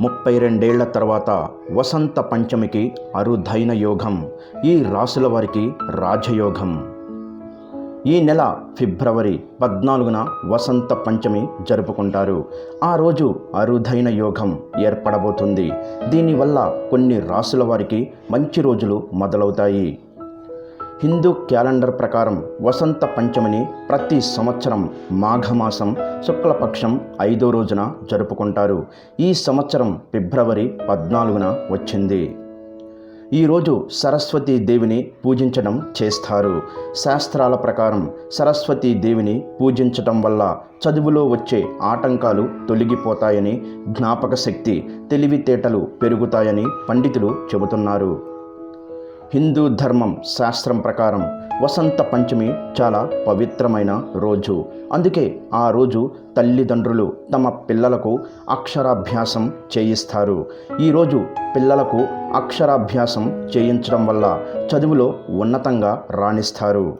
ముప్పై రెండేళ్ళ తర్వాత వసంత పంచమికి అరుదైన యోగం ఈ రాసుల వారికి రాజయోగం. ఈ నెల ఫిబ్రవరి పద్నాలుగున వసంత పంచమి జరుపుకుంటారు. ఆ రోజు అరుదైన యోగం ఏర్పడబోతుంది. దీనివల్ల కొన్ని రాసుల వారికి మంచి రోజులు మొదలవుతాయి. హిందూ క్యాలెండర్ ప్రకారం వసంత పంచమిని ప్రతి సంవత్సరం మాఘమాసం శుక్లపక్షం ఐదో రోజున జరుపుకుంటారు. ఈ సంవత్సరం ఫిబ్రవరి పద్నాలుగున వచ్చింది. ఈరోజు సరస్వతీ దేవిని పూజించడం చేస్తారు. శాస్త్రాల ప్రకారం సరస్వతీ దేవిని పూజించటం వల్ల చదువులో వచ్చే ఆటంకాలు తొలగిపోతాయని జ్ఞాపక శక్తి తెలివితేటలు పెరుగుతాయని పండితులు చెబుతున్నారు. హిందూ ధర్మం శాస్త్రం ప్రకారం వసంత పంచమి చాలా పవిత్రమైన రోజు. అందుకే ఆ రోజు తల్లిదండ్రులు తమ పిల్లలకు అక్షరాభ్యాసం చేయిస్తారు. ఈరోజు పిల్లలకు అక్షరాభ్యాసం చేయించడం వల్ల చదువులో ఉన్నతంగా రాణిస్తారు.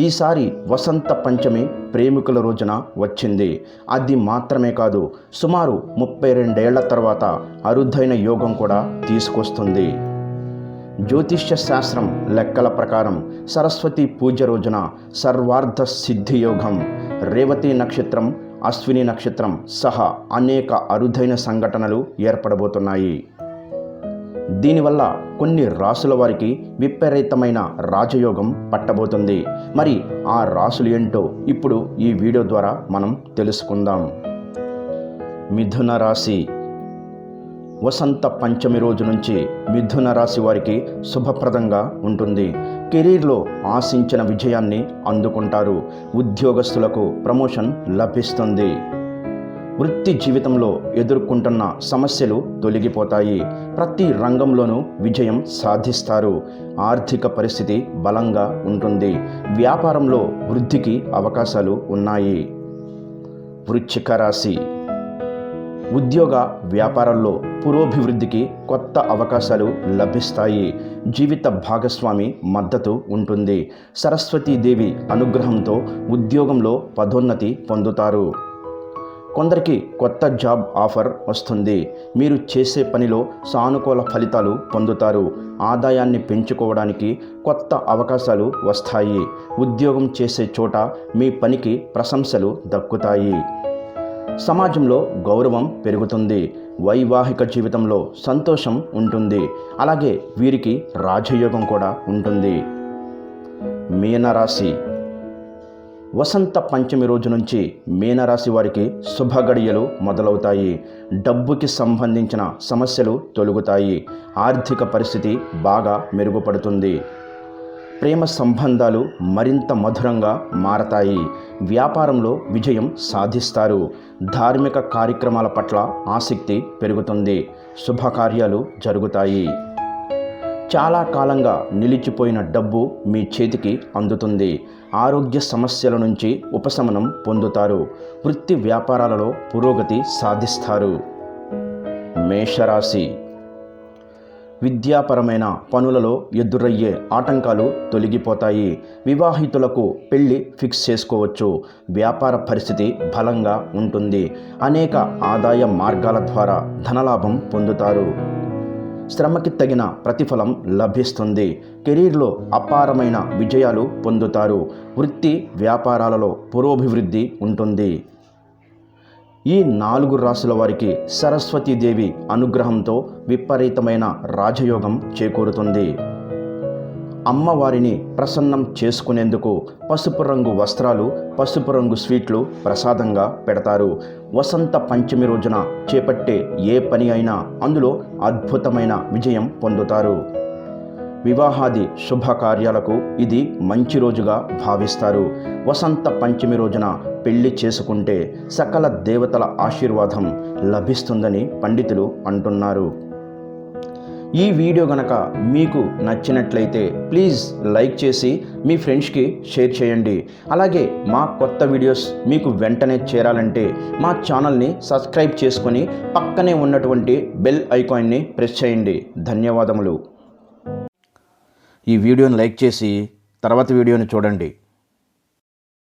ఈసారి వసంత పంచమి ప్రేమికుల రోజున వచ్చింది. అది మాత్రమే కాదు సుమారు ముప్పై రెండేళ్ళ తర్వాత అరుదైన యోగం కూడా తీసుకొస్తుంది. జ్యోతిష్య శాస్త్రం లెక్కల ప్రకారం సరస్వతి పూజ రోజున సర్వార్థ సిద్ధి యోగం రేవతి నక్షత్రం అశ్విని నక్షత్రం సహా అనేక అరుదైన సంఘటనలు ఏర్పడబోతున్నాయి. దీనివల్ల కొన్ని రాసుల వారికి విపరీతమైన రాజయోగం పట్టబోతుంది. మరి ఆ రాసులు ఏంటో ఇప్పుడు ఈ వీడియో ద్వారా మనం తెలుసుకుందాం. మిథున రాశి వసంత పంచమి రోజు నుంచి మిథున రాశి వారికి శుభప్రదంగా ఉంటుంది. కెరీర్లో ఆశించిన విజయాన్ని అందుకుంటారు. ఉద్యోగస్తులకు ప్రమోషన్ లభిస్తుంది. వృత్తి జీవితంలో ఎదుర్కొంటున్న సమస్యలు తొలగిపోతాయి. ప్రతి రంగంలోనూ విజయం సాధిస్తారు. ఆర్థిక పరిస్థితి బలంగా ఉంటుంది. వ్యాపారంలో వృద్ధికి అవకాశాలు ఉన్నాయి. వృచ్చిక రాశి ఉద్యోగ వ్యాపారాల్లో పురోభివృద్ధికి కొత్త అవకాశాలు లభిస్తాయి. జీవిత భాగస్వామి మద్దతు ఉంటుంది. సరస్వతీదేవి అనుగ్రహంతో ఉద్యోగంలో పదోన్నతి పొందుతారు. కొందరికి కొత్త జాబ్ ఆఫర్ వస్తుంది. మీరు చేసే పనిలో సానుకూల ఫలితాలు పొందుతారు. ఆదాయాన్ని పెంచుకోవడానికి కొత్త అవకాశాలు వస్తాయి. ఉద్యోగం చేసే చోట మీ పనికి ప్రశంసలు దక్కుతాయి. సమాజంలో గౌరవం పెరుగుతుంది. వైవాహిక జీవితంలో సంతోషం ఉంటుంది. అలాగే వీరికి రాజయోగం కూడా ఉంటుంది. మీనరాశి. వసంత పంచమి రోజు నుంచి మీనరాశి వారికి శుభగడియలు మొదలవుతాయి. డబ్బుకి సంబంధించిన సమస్యలు తొలుగుతాయి. ఆర్థిక పరిస్థితి బాగా మెరుగుపడుతుంది. ప్రేమ సంబంధాలు మరింత మధురంగా మారతాయి. వ్యాపారంలో విజయం సాధిస్తారు. ధార్మిక కార్యక్రమాల పట్ల ఆసక్తి పెరుగుతుంది. శుభకార్యాలు జరుగుతాయి. చాలా కాలంగా నిలిచిపోయిన డబ్బు మీ చేతికి అందుతుంది. ఆరోగ్య సమస్యల నుంచి ఉపశమనం పొందుతారు. వృత్తి వ్యాపారాలలో పురోగతి సాధిస్తారు. మేషరాశి విద్యాపరమైన పనులలో ఎదురయ్యే ఆటంకాలు తొలగిపోతాయి. వివాహితులకు పెళ్ళి ఫిక్స్ చేసుకోవచ్చు. వ్యాపార పరిస్థితి బలంగా ఉంటుంది. అనేక ఆదాయ మార్గాల ద్వారా ధనలాభం పొందుతారు. శ్రమకి తగిన ప్రతిఫలం లభిస్తుంది. కెరీర్లో అపారమైన విజయాలు పొందుతారు. వృత్తి వ్యాపారాలలో పురోభివృద్ధి ఉంటుంది. ఈ నాలుగు రాసుల వారికి సరస్వతీదేవి అనుగ్రహంతో విపరీతమైన రాజయోగం చేకూరుతుంది. అమ్మవారిని ప్రసన్నం చేసుకునేందుకు పసుపు రంగు వస్త్రాలు పసుపు రంగు స్వీట్లు ప్రసాదంగా పెడతారు. వసంత పంచమి రోజున చేపట్టే ఏ పని అయినా అందులో అద్భుతమైన విజయం పొందుతారు. వివాహాది శుభకార్యాలకు ఇది మంచి రోజుగా భావిస్తారు. వసంత పంచమి రోజున పెళ్ళి చేసుకుంటే సకల దేవతల ఆశీర్వాదం లభిస్తుందని పండితులు అంటున్నారు. ఈ వీడియో గనక మీకు నచ్చినట్లయితే ప్లీజ్ లైక్ చేసి మీ ఫ్రెండ్స్కి షేర్ చేయండి. అలాగే మా కొత్త వీడియోస్ మీకు వెంటనే చేరాలంటే మా ఛానల్ని సబ్స్క్రైబ్ చేసుకొని పక్కనే ఉన్నటువంటి బెల్ ఐకాన్ని ప్రెస్ చేయండి. ధన్యవాదములు. ఈ వీడియోని లైక్ చేసి తర్వాత వీడియోని చూడండి.